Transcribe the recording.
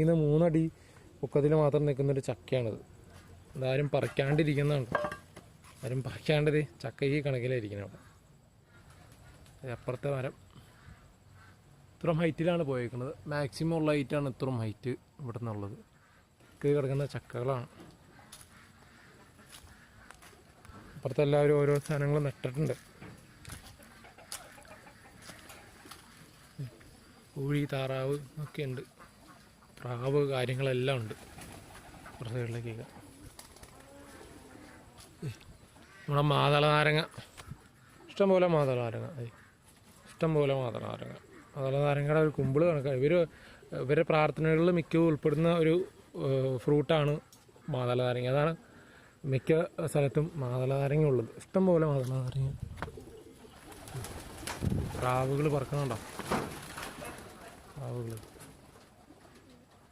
ഇന്ന് മൂന്നടി പൊക്കത്തിൽ മാത്രം നിൽക്കുന്ന ഒരു ചക്കയാണിത്. ഇതാരും പറിക്കാണ്ടിരിക്കുന്നുണ്ട് ആരും പറിക്കാണ്ടത് ചക്ക ഈ കണക്കിലായിരിക്കണം അവിടെ. അപ്പുറത്തെ മരം. ഇത്രയും ഹൈറ്റിലാണ് പോയേക്കുന്നത്. മാക്സിമം ഉള്ള ഹൈറ്റാണ് ഇത്രയും ഹൈറ്റ് ഇവിടെ നിന്നുള്ളത് കീഴ് കിടക്കുന്ന ചക്കകളാണ്. അപ്പുറത്തെ എല്ലാവരും ഓരോ സാധനങ്ങൾ നട്ടിട്ടുണ്ട്. കോഴി താറാവ് ഒക്കെ ഉണ്ട്. പ്രാവ് കാര്യങ്ങളെല്ലാം ഉണ്ട്. കുറച്ച് സൈഡിലേക്കൊക്കെ നമ്മുടെ മാതള നാരങ്ങ ഇഷ്ടംപോലെ മാതള നാരങ്ങ ഇഷ്ടംപോലെ മാതള നാരങ്ങ മാതള നാരങ്ങയുടെ ഒരു കുമ്പിൾ കണക്കാണ് ഇവർ ഇവരുടെ പ്രാർത്ഥനകളിൽ മിക്ക ഉൾപ്പെടുന്ന ഒരു ഫ്രൂട്ടാണ് മാതള നാരങ്ങ അതാണ് മിക്ക സ്ഥലത്തും മാതള നാരങ്ങ ഉള്ളത്. ഇഷ്ടംപോലെ മാതള നാരങ്ങ പ്രാവുകൾ പറക്കണുണ്ടോ? പ്രാവുകൾ